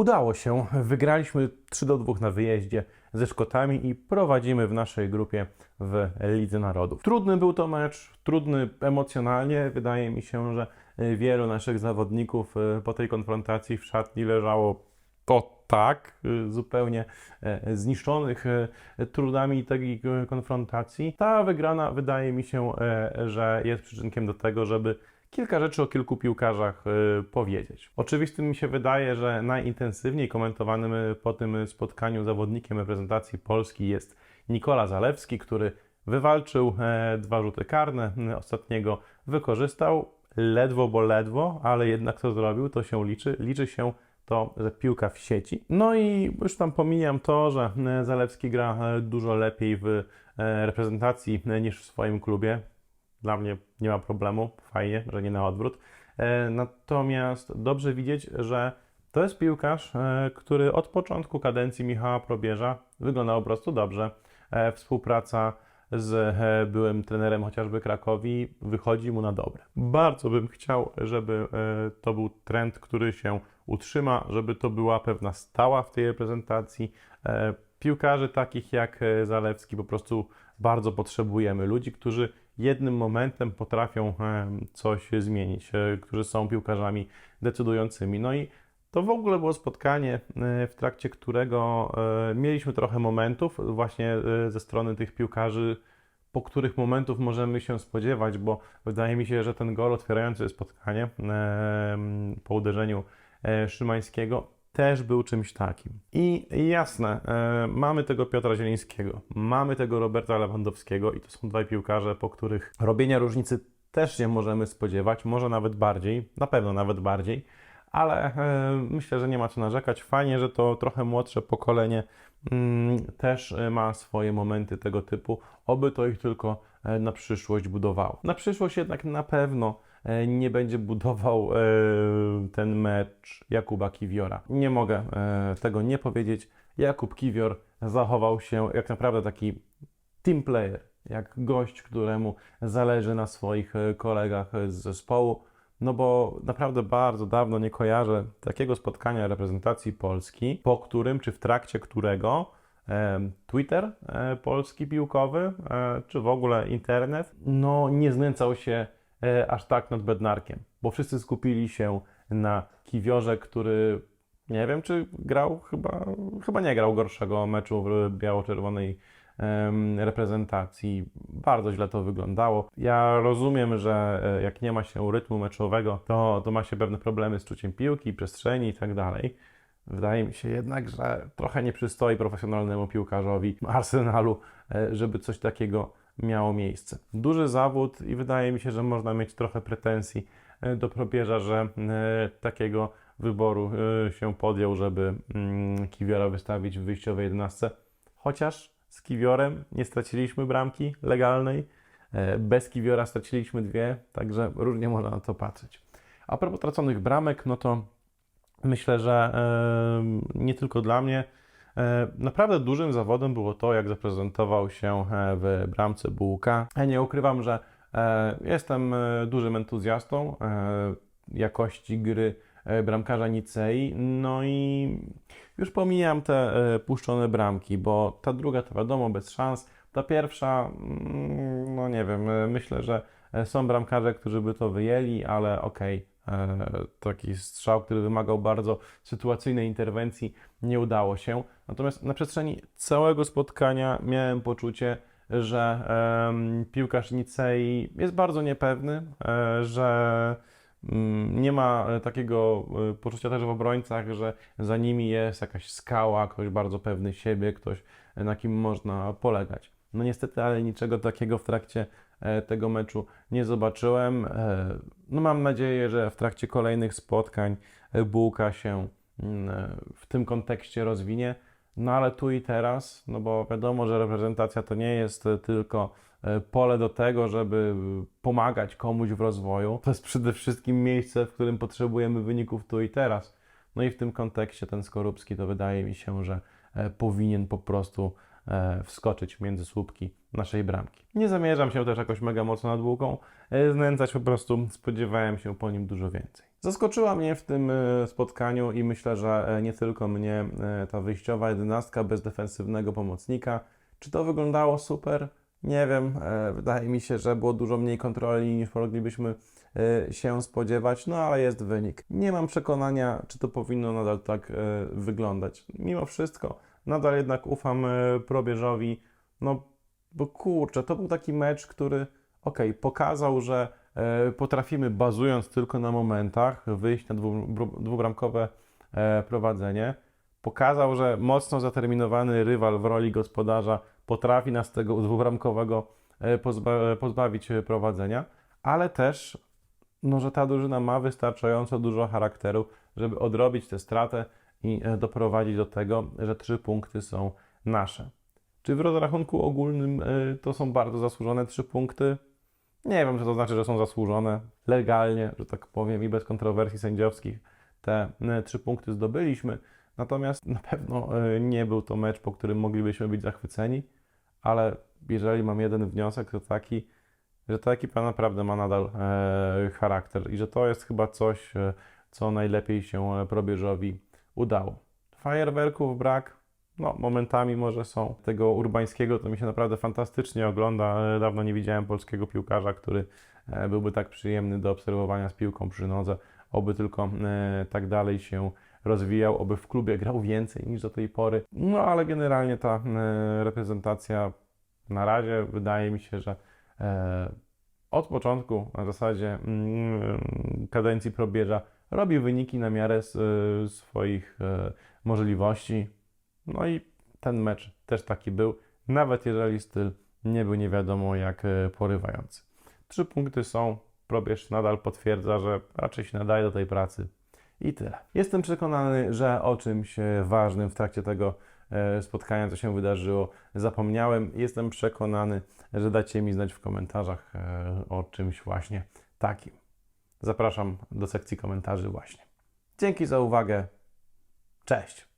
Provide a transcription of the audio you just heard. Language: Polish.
Udało się. Wygraliśmy 3 do 2 na wyjeździe ze Szkotami i prowadzimy w naszej grupie w Lidze Narodów. Trudny był to mecz, trudny emocjonalnie. Wydaje mi się, że y, wielu naszych zawodników y, po tej konfrontacji w szatni leżało to tak, y, zupełnie e, zniszczonych e, trudami tej konfrontacji. Ta wygrana wydaje mi się, e, że jest przyczynkiem do tego, żeby kilka rzeczy o kilku piłkarzach e, powiedzieć. Oczywistym mi się wydaje, że najintensywniej komentowanym e, po tym spotkaniu zawodnikiem reprezentacji Polski jest Nikola Zalewski, który wywalczył e, dwa rzuty karne, ostatniego wykorzystał, ledwo, bo ledwo, ale jednak to zrobił, to się liczy. Liczy się to, że piłka w sieci. No i już tam pomijam to, że Zalewski gra e, dużo lepiej w e, reprezentacji niż w swoim klubie. Dla mnie nie ma problemu, fajnie, że nie na odwrót. E, Natomiast dobrze widzieć, że to jest piłkarz, e, który od początku kadencji Michała Probierza wyglądał po prostu dobrze. E, Współpraca z byłym trenerem chociażby Krakowi wychodzi mu na dobre. Bardzo bym chciał, żeby to był trend, który się utrzyma, żeby to była pewna stała w tej reprezentacji. Piłkarzy takich jak Zalewski po prostu bardzo potrzebujemy. Ludzi, którzy jednym momentem potrafią e, coś zmienić, e, którzy są piłkarzami decydującymi. No i to w ogóle było spotkanie, e, w trakcie którego mieliśmy trochę momentów właśnie ze strony tych piłkarzy, po których momentów możemy się spodziewać, bo wydaje mi się, że ten gol otwierający spotkanie po uderzeniu Szymańskiego też był czymś takim. I jasne, e, mamy tego Piotra Zielińskiego, mamy tego Roberta Lewandowskiego i to są dwaj piłkarze, po których robienia różnicy też się możemy spodziewać, może nawet bardziej, na pewno nawet bardziej, ale e, myślę, że nie ma co narzekać. Fajnie, że to trochę młodsze pokolenie mm, też e, ma swoje momenty tego typu, oby to ich tylko na przyszłość budowało. Na przyszłość jednak na pewno e, nie będzie budował e, ten mecz Jakuba Kiwiora. Nie mogę e, tego nie powiedzieć. Jakub Kiwior zachował się jak naprawdę taki team player, jak gość, któremu zależy na swoich e, kolegach z zespołu. No bo naprawdę bardzo dawno nie kojarzę takiego spotkania reprezentacji Polski, po którym, czy w trakcie którego e, Twitter e, polski piłkowy, e, czy w ogóle internet, no nie znęcał się e, aż tak nad Bednarkiem, bo wszyscy skupili się na Kiwiorze, który nie wiem, czy grał, chyba, chyba nie grał gorszego meczu w biało-czerwonej reprezentacji. Bardzo źle to wyglądało. Ja rozumiem, że jak nie ma się rytmu meczowego, to, to ma się pewne problemy z czuciem piłki, przestrzeni i tak dalej. Wydaje mi się jednak, że trochę nie przystoi profesjonalnemu piłkarzowi Arsenalu, e, żeby coś takiego miało miejsce. Duży zawód i wydaje mi się, że można mieć trochę pretensji e, do probierza, że e, takiego wyboru się podjął, żeby mm, Kiwiora wystawić w wyjściowej 11. Chociaż z Kiwiorem nie straciliśmy bramki legalnej, bez Kiwiora straciliśmy dwie, także różnie można na to patrzeć. A propos traconych bramek, no to myślę, że e, nie tylko dla mnie, e, naprawdę dużym zawodem było to, jak zaprezentował się e, w bramce Bułka. Ja nie ukrywam, że e, jestem e, dużym entuzjastą e, jakości gry e, bramkarza Nicei, no i już pomijam te e, puszczone bramki, bo ta druga to wiadomo bez szans, ta pierwsza, mm, no nie wiem, e, myślę, że e, są bramkarze, którzy by to wyjęli, ale okej, e, taki strzał, który wymagał bardzo sytuacyjnej interwencji, nie udało się. Natomiast na przestrzeni całego spotkania miałem poczucie, że piłkarz Nicei jest bardzo niepewny, e, że mm, nie ma e, takiego e, poczucia też w obrońcach, że za nimi jest jakaś skała, ktoś bardzo pewny siebie, ktoś e, na kim można polegać. No niestety, ale niczego takiego w trakcie e, tego meczu nie zobaczyłem. E, No mam nadzieję, że w trakcie kolejnych spotkań e, Bułka się mm, w tym kontekście rozwinie. No ale tu i teraz, no bo wiadomo, że reprezentacja to nie jest tylko pole do tego, żeby pomagać komuś w rozwoju. To jest przede wszystkim miejsce, w którym potrzebujemy wyników tu i teraz. No i w tym kontekście ten Skorupski to wydaje mi się, że powinien po prostu wskoczyć między słupki naszej bramki. Nie zamierzam się też jakoś mega mocno nad Bułką e, znęcać, po prostu spodziewałem się po nim dużo więcej. Zaskoczyła mnie w tym e, spotkaniu i myślę, że e, nie tylko mnie e, ta wyjściowa jedenastka bez defensywnego pomocnika. Czy to wyglądało super? Nie wiem. E, Wydaje mi się, że było dużo mniej kontroli niż moglibyśmy e, się spodziewać, no ale jest wynik. Nie mam przekonania, czy to powinno nadal tak e, wyglądać. Mimo wszystko, nadal jednak ufam e, probierzowi, no bo kurczę, to był taki mecz, który okej, pokazał, że e, potrafimy bazując tylko na momentach wyjść na dwubramkowe e, prowadzenie. Pokazał, że mocno zaterminowany rywal w roli gospodarza potrafi nas tego dwubramkowego pozba- pozbawić prowadzenia, ale też, no, że ta drużyna ma wystarczająco dużo charakteru, żeby odrobić tę stratę i e, doprowadzić do tego, że trzy punkty są nasze. Czy w rozrachunku ogólnym e, to są bardzo zasłużone trzy punkty? Nie wiem, czy to znaczy, że są zasłużone legalnie, że tak powiem, i bez kontrowersji sędziowskich te e, trzy punkty zdobyliśmy. Natomiast na pewno nie był to mecz, po którym moglibyśmy być zachwyceni, ale jeżeli mam jeden wniosek, to taki, że ta ekipa naprawdę ma nadal charakter i że to jest chyba coś, co najlepiej się probierzowi udało. Fajerwerków brak, no, momentami może są. Tego urbańskiego to mi się naprawdę fantastycznie ogląda. Dawno nie widziałem polskiego piłkarza, który e, byłby tak przyjemny do obserwowania z piłką przy nodze. Oby tylko e, tak dalej się rozwijał, oby w klubie grał więcej niż do tej pory. No ale generalnie ta e, reprezentacja na razie wydaje mi się, że od początku na zasadzie mm, kadencji probierza robi wyniki na miarę e, swoich e, możliwości. No i ten mecz też taki był, nawet jeżeli styl nie był nie wiadomo jak e, porywający. Trzy punkty są, probierz nadal potwierdza, że raczej się nadaje do tej pracy i tyle. Jestem przekonany, że o czymś ważnym w trakcie tego spotkania, co się wydarzyło, zapomniałem. Jestem przekonany, że dacie mi znać w komentarzach o czymś właśnie takim. Zapraszam do sekcji komentarzy właśnie. Dzięki za uwagę. Cześć.